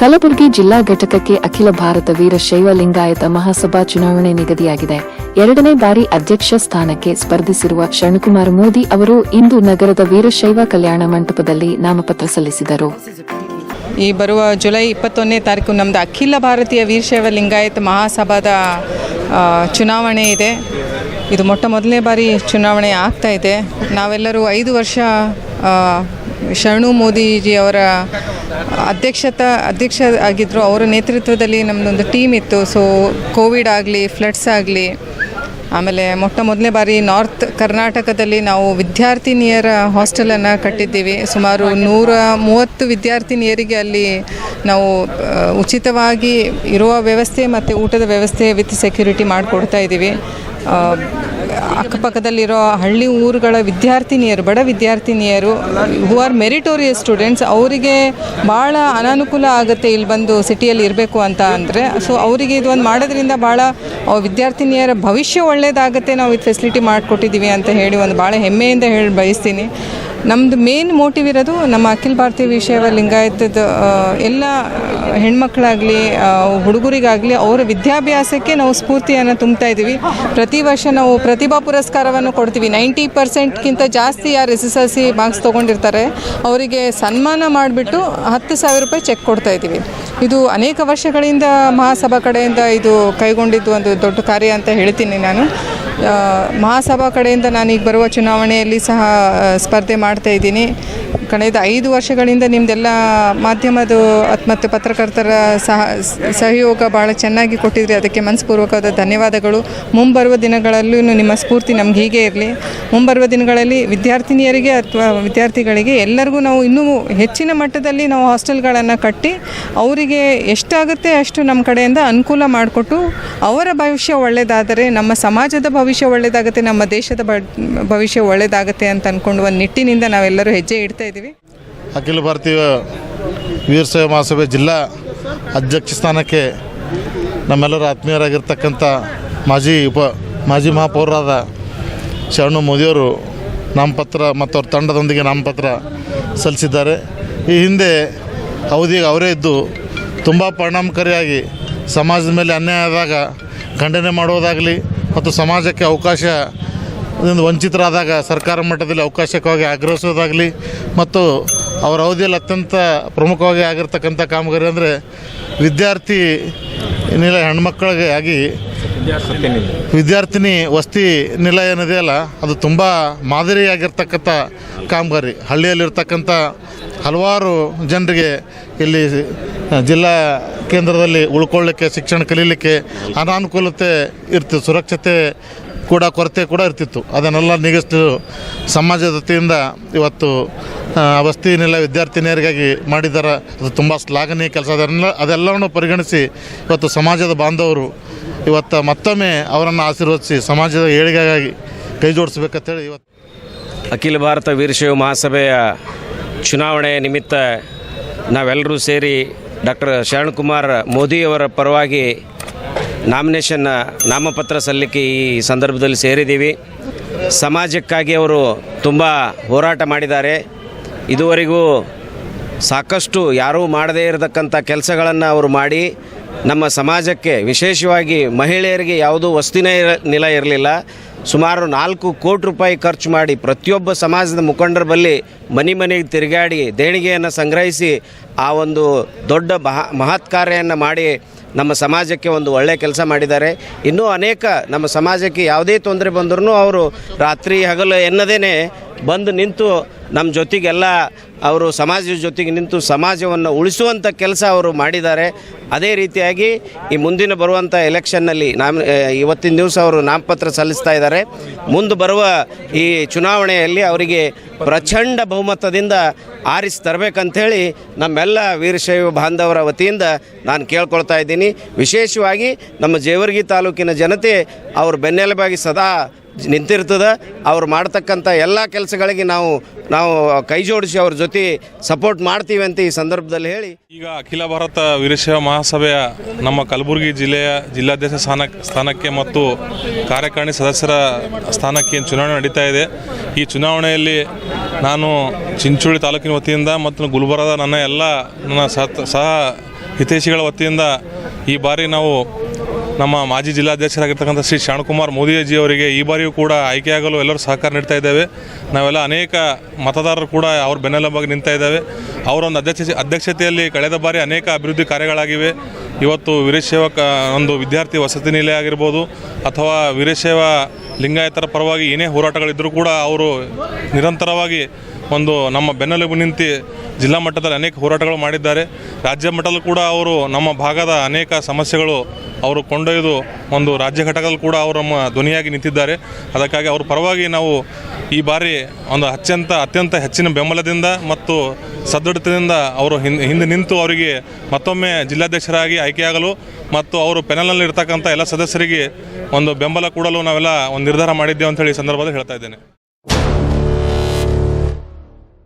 ಕಲಬುರಗಿ ಜಿಲ್ಲಾ ಘಟಕಕ್ಕೆ ಅಖಿಲ ಭಾರತ ವೀರಶೈವ ಲಿಂಗಾಯತ ಮಹಾಸಭಾ ಚುನಾವಣೆ ನಿಗದಿಯಾಗಿದೆ. ಎರಡನೇ ಬಾರಿ ಅಧ್ಯಕ್ಷ ಸ್ಥಾನಕ್ಕೆ ಸ್ಪರ್ಧಿಸಿರುವ ಶರಣಕುಮಾರ್ ಮೋದಿ ಅವರು ಇಂದು ನಗರದ ವೀರಶೈವ ಕಲ್ಯಾಣ ಮಂಟಪದಲ್ಲಿ ನಾಮಪತ್ರ ಸಲ್ಲಿಸಿದರು. ಈ ಬರುವ ಜುಲೈ ಇಪ್ಪತ್ತೊಂದನೇ ತಾರೀಕು ನಮ್ಮದು ಅಖಿಲ ಭಾರತೀಯ ವೀರಶೈವ ಲಿಂಗಾಯತ ಮಹಾಸಭಾದ ಚುನಾವಣೆ ಇದೆ. ಇದು ಮೊಟ್ಟ ಮೊದಲನೇ ಬಾರಿ ಚುನಾವಣೆ ಆಗ್ತಾ ಇದೆ. ನಾವೆಲ್ಲರೂ ಐದು ವರ್ಷ ಶರಣು ಮೋದಿಜಿ ಅವರ ಅಧ್ಯಕ್ಷತ ಅಧ್ಯಕ್ಷ ಆಗಿದ್ದರು ಅವರ ನೇತೃತ್ವದಲ್ಲಿ ನಮ್ಮದೊಂದು ಟೀಮ್ ಇತ್ತು. ಸೊ ಕೋವಿಡ್ ಆಗಲಿ ಫ್ಲಡ್ಸ್ ಆಗಲಿ, ಆಮೇಲೆ ಮೊಟ್ಟ ಮೊದಲನೇ ಬಾರಿ ನಾರ್ತ್ ಕರ್ನಾಟಕದಲ್ಲಿ ನಾವು ವಿದ್ಯಾರ್ಥಿನಿಯರ ಹಾಸ್ಟೆಲನ್ನು ಕಟ್ಟಿದ್ದೀವಿ. ಸುಮಾರು ನೂರ ಮೂವತ್ತು ವಿದ್ಯಾರ್ಥಿನಿಯರಿಗೆ ಅಲ್ಲಿ ನಾವು ಉಚಿತವಾಗಿ ಇರುವ ವ್ಯವಸ್ಥೆ ಮತ್ತು ಊಟದ ವ್ಯವಸ್ಥೆ ವಿತ್ ಸೆಕ್ಯೂರಿಟಿ ಮಾಡಿಕೊಡ್ತಾ ಇದ್ದೀವಿ ಅಕ್ಕಪಕ್ಕದಲ್ಲಿರೋ ಹಳ್ಳಿ ಊರುಗಳ ವಿದ್ಯಾರ್ಥಿನಿಯರು, ಬಡ ವಿದ್ಯಾರ್ಥಿನಿಯರು ಹೂ ಆರ್ ಮೆರಿಟೋರಿಯಸ್ ಸ್ಟೂಡೆಂಟ್ಸ್ ಅವರಿಗೆ ಭಾಳ ಅನಾನುಕೂಲ ಆಗುತ್ತೆ ಇಲ್ಲಿ ಬಂದು ಸಿಟಿಯಲ್ಲಿ ಇರಬೇಕು ಅಂತ ಅಂದರೆ. ಸೊ ಅವರಿಗೆ ಇದು ಒಂದು ಮಾಡೋದ್ರಿಂದ ಭಾಳ ವಿದ್ಯಾರ್ಥಿನಿಯರ ಭವಿಷ್ಯ ಒಳ್ಳೇದಾಗುತ್ತೆ, ನಾವು ಇದು ಫೆಸಿಲಿಟಿ ಮಾಡಿಕೊಟ್ಟಿದ್ದೀವಿ ಅಂತ ಹೇಳಿ ಒಂದು ಭಾಳ ಹೆಮ್ಮೆಯಿಂದ ಹೇಳಿ ಬಯಸ್ತೀನಿ. ನಮ್ಮದು ಮೇನ್ ಮೋಟಿವ್ ಇರೋದು ನಮ್ಮ ಅಖಿಲ ಭಾರತೀಯ ವಿಷಯವ ಲಿಂಗಾಯತದ ಎಲ್ಲ ಹೆಣ್ಮಕ್ಳಾಗಲಿ ಹುಡುಗರಿಗಾಗಲಿ ಅವರ ವಿದ್ಯಾಭ್ಯಾಸಕ್ಕೆ ನಾವು ಸ್ಫೂರ್ತಿಯನ್ನು ತುಂಬ್ತಾ ಇದ್ದೀವಿ ಪ್ರತಿ ವರ್ಷ ನಾವು ಪ್ರತಿಭಾ ಪುರಸ್ಕಾರವನ್ನು ಕೊಡ್ತೀವಿ. ನೈಂಟಿ ಪರ್ಸೆಂಟ್ಗಿಂತ ಜಾಸ್ತಿ ಯಾರು S S L C marks ತೊಗೊಂಡಿರ್ತಾರೆ, ಅವರಿಗೆ ಸನ್ಮಾನ ಮಾಡಿಬಿಟ್ಟು ಹತ್ತು ಸಾವಿರ ರೂಪಾಯಿ ಚೆಕ್ ಕೊಡ್ತಾ ಇದ್ದೀವಿ ಇದು ಅನೇಕ ವರ್ಷಗಳಿಂದ ಮಹಾಸಭಾ ಕಡೆಯಿಂದ ಇದು ಕೈಗೊಂಡಿದ್ದು ಒಂದು ದೊಡ್ಡ ಕಾರ್ಯ ಅಂತ ಹೇಳ್ತೀನಿ ನಾನು. ಮಹಾಸಭಾ ಕಡೆಯಿಂದ ನಾನೀಗ ಬರುವ ಚುನಾವಣೆಯಲ್ಲಿ ಸಹ ಸ್ಪರ್ಧೆ ಮಾಡ್ತಾ ಇದ್ದೀನಿ. ಕಳೆದ ಐದು ವರ್ಷಗಳಿಂದ ನಿಮ್ಮದೆಲ್ಲ ಮಾಧ್ಯಮದ ಮತ್ತು ಪತ್ರಕರ್ತರ ಸಹ ಸಹಯೋಗ ಭಾಳ ಚೆನ್ನಾಗಿ ಕೊಟ್ಟಿದ್ರಿ. ಅದಕ್ಕೆ ಮನಸ್ಪೂರ್ವಕವಾದ ಧನ್ಯವಾದಗಳು. ಮುಂಬರುವ ದಿನಗಳಲ್ಲೂ ನಿಮ್ಮ ಸ್ಫೂರ್ತಿ ನಮ್ಗೆ ಹೀಗೆ ಇರಲಿ. ಮುಂಬರುವ ದಿನಗಳಲ್ಲಿ ವಿದ್ಯಾರ್ಥಿನಿಯರಿಗೆ ಅಥವಾ ವಿದ್ಯಾರ್ಥಿಗಳಿಗೆ ಎಲ್ಲರಿಗೂ ನಾವು ಇನ್ನೂ ಹೆಚ್ಚಿನ ಮಟ್ಟದಲ್ಲಿ ನಾವು ಹಾಸ್ಟೆಲ್ಗಳನ್ನು ಕಟ್ಟಿ ಅವರಿಗೆ ಎಷ್ಟಾಗುತ್ತೆ ಅಷ್ಟು ನಮ್ಮ ಕಡೆಯಿಂದ ಅನುಕೂಲ ಮಾಡಿಕೊಟ್ಟು ಅವರ ಭವಿಷ್ಯ ಒಳ್ಳೆಯದಾದರೆ ನಮ್ಮ ಸಮಾಜದ ಭವಿಷ್ಯ ಒಳ್ಳೆಯದಾಗುತ್ತೆ ನಮ್ಮ ದೇಶದ ಭವಿಷ್ಯ ಒಳ್ಳೆಯದಾಗುತ್ತೆ ಅಂತ ಅಂದ್ಕೊಂಡು ಒಂದು ನಿಟ್ಟಿನಿಂದ ನಾವೆಲ್ಲರೂ ಹೆಜ್ಜೆ ಇಡ್ತಾ ಇದ್ದೀವಿ. ಅಖಿಲ ಭಾರತೀಯ ವೀರಶೈವ ಮಹಾಸಭೆ ಜಿಲ್ಲಾ ಅಧ್ಯಕ್ಷ ಸ್ಥಾನಕ್ಕೆ ನಮ್ಮೆಲ್ಲರ ಆತ್ಮೀಯರಾಗಿರ್ತಕ್ಕಂಥ ಮಾಜಿ ಉಪ, ಮಾಜಿ ಮಹಾಪೌರರಾದ ಶರಣು ಮೋದಿಯವರು ನಾಮಪತ್ರ ಮತ್ತು ಅವ್ರ ತಂಡದೊಂದಿಗೆ ನಾಮಪತ್ರ ಸಲ್ಲಿಸಿದ್ದಾರೆ. ಈ ಹಿಂದೆ ಅವಧಿಗೆ ಅವರೇ ಇದ್ದು ತುಂಬ ಪರಿಣಾಮಕಾರಿಯಾಗಿ ಸಮಾಜದ ಮೇಲೆ ಅನ್ಯಾಯ ಆದಾಗ, ಖಂಡನೆ ಮಾಡುವುದಾಗಲಿ ಮತ್ತು ಸಮಾಜಕ್ಕೆ ಅವಕಾಶದಿಂದ ವಂಚಿತರಾದಾಗ ಸರ್ಕಾರ ಮಟ್ಟದಲ್ಲಿ ಅವಕಾಶಕ್ಕಾಗಿ ಆಗ್ರಹಿಸೋದಾಗಲಿ ಮತ್ತು ಅವರ ಅವಧಿಯಲ್ಲಿ ಅತ್ಯಂತ ಪ್ರಮುಖವಾಗಿ ಆಗಿರ್ತಕ್ಕಂಥ ಕಾಮಗಾರಿ ಅಂದರೆ ವಿದ್ಯಾರ್ಥಿ ನಿಲಯ ಹೆಣ್ಮಕ್ಳಿಗೆ ಆಗಿ ವಿದ್ಯಾರ್ಥಿನಿ ವಸತಿ ನಿಲಯ ಏನಿದೆಯಲ್ಲ ಅದು ತುಂಬ ಮಾದರಿಯಾಗಿರ್ತಕ್ಕಂಥ ಕಾಮಗಾರಿ. ಹಳ್ಳಿಯಲ್ಲಿರ್ತಕ್ಕಂಥ ಹಲವಾರು ಜನರಿಗೆ ಇಲ್ಲಿ ಜಿಲ್ಲಾ ಕೇಂದ್ರದಲ್ಲಿ ಉಳ್ಕೊಳ್ಳಿಕ್ಕೆ, ಶಿಕ್ಷಣ ಕಲೀಲಿಕ್ಕೆ ಅನಾನುಕೂಲತೆ ಇರ್ತಿತ್ತು ಸುರಕ್ಷತೆ ಕೂಡ, ಕೊರತೆ ಕೂಡ ಇರ್ತಿತ್ತು. ಅದನ್ನೆಲ್ಲ ನೀಗಿಸ್ತು ಸಮಾಜದ ವತಿಯಿಂದ ಇವತ್ತು ಆ, ವಸತಿ ನಿಲಯ ವಿದ್ಯಾರ್ಥಿನಿಯರಿಗಾಗಿ ಮಾಡಿದ್ದಾರೆ ಅದು ತುಂಬ ಶ್ಲಾಘನೀಯ ಕೆಲಸ ಅದನ್ನೆಲ್ಲ ಅದೆಲ್ಲವನ್ನು ಪರಿಗಣಿಸಿ ಇವತ್ತು ಸಮಾಜದ ಬಾಂಧವರು ಇವತ್ತು ಮತ್ತೊಮ್ಮೆ ಅವರನ್ನು ಆಶೀರ್ವದಿಸಿ ಸಮಾಜದ ಏಳಿಗೆಗಾಗಿ ಕೈ ಜೋಡಿಸ್ಬೇಕಂತೇಳಿ ಇವತ್ತು ಅಖಿಲ ಭಾರತ ವೀರಶೈವ ಮಹಾಸಭೆಯ ಚುನಾವಣೆ ನಿಮಿತ್ತ ನಾವೆಲ್ಲರೂ ಸೇರಿ ಡಾಕ್ಟರ್ ಶರಣಕುಮಾರ್ ಮೋದಿಯವರ ಪರವಾಗಿ ನಾಮಿನೇಷನ್ನ ನಾಮಪತ್ರ ಸಲ್ಲಿಕೆ ಈ ಸಂದರ್ಭದಲ್ಲಿ ಸೇರಿದ್ದೀವಿ. ಸಮಾಜಕ್ಕಾಗಿ ಅವರು ತುಂಬ ಹೋರಾಟ ಮಾಡಿದ್ದಾರೆ. ಇದುವರೆಗೂ ಸಾಕಷ್ಟು ಯಾರೂ ಮಾಡದೇ ಇರತಕ್ಕಂಥ ಕೆಲಸಗಳನ್ನು ಅವರು ಮಾಡಿ ನಮ್ಮ ಸಮಾಜಕ್ಕೆ ವಿಶೇಷವಾಗಿ ಮಹಿಳೆಯರಿಗೆ ಯಾವುದೂ ವಸ್ತಿನೇ ನಿಲ ಇರಲಿಲ್ಲ. ಸುಮಾರು ನಾಲ್ಕು ಕೋಟಿ ರೂಪಾಯಿ ಖರ್ಚು ಮಾಡಿ ಪ್ರತಿಯೊಬ್ಬ ಸಮಾಜದ ಮುಖಂಡರ ಬಳಿ ಮನೆ ಮನೆಗೆ ತಿರುಗಾಡಿ ದೇಣಿಗೆಯನ್ನು ಸಂಗ್ರಹಿಸಿ ಆ ಒಂದು ದೊಡ್ಡ ಮಹಾ, ಮಹತ್ ಕಾರ್ಯವನ್ನು ಮಾಡಿ ನಮ್ಮ ಸಮಾಜಕ್ಕೆ ಒಂದು ಒಳ್ಳೆಯ ಕೆಲಸ ಮಾಡಿದ್ದಾರೆ. ಇನ್ನೂ ಅನೇಕ ನಮ್ಮ ಸಮಾಜಕ್ಕೆ ಯಾವುದೇ ತೊಂದರೆ ಬಂದರೂ ಅವರು ರಾತ್ರಿ ಹಗಲು ಎನ್ನದೇ ಬಂದು ನಿಂತು ನಮ್ಮ ಜೊತೆಗೆಲ್ಲ ಅವರು ಸಮಾಜದ ಜೊತೆಗೆ ನಿಂತು ಸಮಾಜವನ್ನು ಉಳಿಸುವಂಥ ಕೆಲಸ ಅವರು ಮಾಡಿದ್ದಾರೆ. ಅದೇ ರೀತಿಯಾಗಿ ಈ ಮುಂದಿನ ಬರುವಂಥ ಎಲೆಕ್ಷನ್ನಲ್ಲಿ ನಾಮ ಇವತ್ತಿನ ದಿವಸ ಅವರು ನಾಮಪತ್ರ ಸಲ್ಲಿಸ್ತಾ ಇದ್ದಾರೆ. ಮುಂದೆ ಬರುವ ಈ ಚುನಾವಣೆಯಲ್ಲಿ ಅವರಿಗೆ ಪ್ರಚಂಡ ಬಹುಮತದಿಂದ ಆರಿಸಿ ತರಬೇಕಂಥೇಳಿ ನಮ್ಮೆಲ್ಲ ವೀರಶೈವ ಬಾಂಧವರ ವತಿಯಿಂದ ನಾನು ಕೇಳ್ಕೊಳ್ತಾ ಇದ್ದೀನಿ. ವಿಶೇಷವಾಗಿ ನಮ್ಮ ಜೇವರ್ಗಿ ತಾಲೂಕಿನ ಜನತೆ ಅವ್ರ ಬೆನ್ನೆಲುಬಾಗಿ ಸದಾ ನಿಂತಿರ್ತದೆ. ಅವ್ರು ಮಾಡ್ತಕ್ಕಂಥ ಎಲ್ಲ ಕೆಲಸಗಳಿಗೆ ನಾವು ನಾವು ಕೈ ಜೋಡಿಸಿ ಅವ್ರ ಜೊತೆ ಸಪೋರ್ಟ್ ಮಾಡ್ತೀವಿ ಅಂತ ಈ ಸಂದರ್ಭದಲ್ಲಿ ಹೇಳಿ. ಈಗ ಅಖಿಲ ಭಾರತ ವೀರಶೈವ ಮಹಾಸಭೆಯ ನಮ್ಮ ಕಲಬುರಗಿ ಜಿಲ್ಲೆಯ ಜಿಲ್ಲಾಧ್ಯಕ್ಷ ಸ್ಥಾನ, ಸ್ಥಾನಕ್ಕೆ ಮತ್ತು ಕಾರ್ಯಕಾರಿಣಿ ಸದಸ್ಯರ ಸ್ಥಾನಕ್ಕೆ ಚುನಾವಣೆ ನಡೀತಾ ಇದೆ. ಈ ಚುನಾವಣೆಯಲ್ಲಿ ನಾನು ಚಿಂಚೋಳಿ ತಾಲೂಕಿನ ವತಿಯಿಂದ ಮತ್ತು ಗುಲ್ಬರ್ಗದ ನನ್ನ ಎಲ್ಲ, ನನ್ನ ಸಹ ಹಿತೈಷಿಗಳ ವತಿಯಿಂದ ಈ ಬಾರಿ ನಾವು ನಮ್ಮ ಮಾಜಿ ಜಿಲ್ಲಾಧ್ಯಕ್ಷರಾಗಿರ್ತಕ್ಕಂಥ ಶ್ರೀ ಶಾಣಕುಮಾರ್ ಮೋದಿಯಜಿ ಅವರಿಗೆ ಈ ಬಾರಿಯೂ ಕೂಡ ಆಯ್ಕೆಯಾಗಲು ಎಲ್ಲರೂ ಸಹಕಾರ ನೀಡ್ತಾ ಇದ್ದೇವೆ. ನಾವೆಲ್ಲ ಅನೇಕ ಮತದಾರರು ಕೂಡ ಅವ್ರ ಬೆನ್ನೆಲುಬಾಗಿ ನಿಂತಾ ಇದ್ದೇವೆ. ಅವರೊಂದು ಅಧ್ಯಕ್ಷ ಅಧ್ಯಕ್ಷತೆಯಲ್ಲಿ ಕಳೆದ ಬಾರಿ ಅನೇಕ ಅಭಿವೃದ್ಧಿ ಕಾರ್ಯಗಳಾಗಿವೆ. ಇವತ್ತು ವೀರಶೈವ ಒಂದು ವಿದ್ಯಾರ್ಥಿ ವಸತಿ ನಿಲಯ ಆಗಿರ್ಬೋದು ಅಥವಾ ವೀರಶೈವ ಲಿಂಗಾಯತರ ಪರವಾಗಿ ಏನೇ ಹೋರಾಟಗಳಿದ್ದರೂ ಕೂಡ ಅವರು ನಿರಂತರವಾಗಿ ಒಂದು ನಮ್ಮ ಬೆನ್ನೆಲುಬು ನಿಂತು ಜಿಲ್ಲಾ ಮಟ್ಟದಲ್ಲಿ ಅನೇಕ ಹೋರಾಟಗಳು ಮಾಡಿದ್ದಾರೆ. ರಾಜ್ಯ ಮಟ್ಟದಲ್ಲೂ ಕೂಡ ಅವರು ನಮ್ಮ ಭಾಗದ ಅನೇಕ ಸಮಸ್ಯೆಗಳು ಅವರು ಕೊಂಡೊಯ್ದು ಒಂದು ರಾಜ್ಯ ಘಟಕದಲ್ಲಿ ಕೂಡ ಅವರು ನಮ್ಮ ಧ್ವನಿಯಾಗಿ ನಿಂತಿದ್ದಾರೆ. ಅದಕ್ಕಾಗಿ ಅವ್ರ ಪರವಾಗಿ ನಾವು ಈ ಬಾರಿ ಒಂದು ಅತ್ಯಂತ ಅತ್ಯಂತ ಹೆಚ್ಚಿನ ಬೆಂಬಲದಿಂದ ಮತ್ತು ಸದೃಢತೆಯಿಂದ ಅವರು ಹಿಂದೆ ನಿಂತು ಅವರಿಗೆ ಮತ್ತೊಮ್ಮೆ ಜಿಲ್ಲಾಧ್ಯಕ್ಷರಾಗಿ ಆಯ್ಕೆಯಾಗಲು ಮತ್ತು ಅವರು ಪೆನಲ್ನಲ್ಲಿ ಇರ್ತಕ್ಕಂಥ ಎಲ್ಲ ಸದಸ್ಯರಿಗೆ ಒಂದು ಬೆಂಬಲ ಕೂಡಲು ನಾವೆಲ್ಲ ಒಂದು ನಿರ್ಧಾರ ಮಾಡಿದ್ದೇವೆ ಅಂತ ಹೇಳಿ ಸಂದರ್ಭದಲ್ಲಿ ಹೇಳ್ತಾ ಇದ್ದೇನೆ.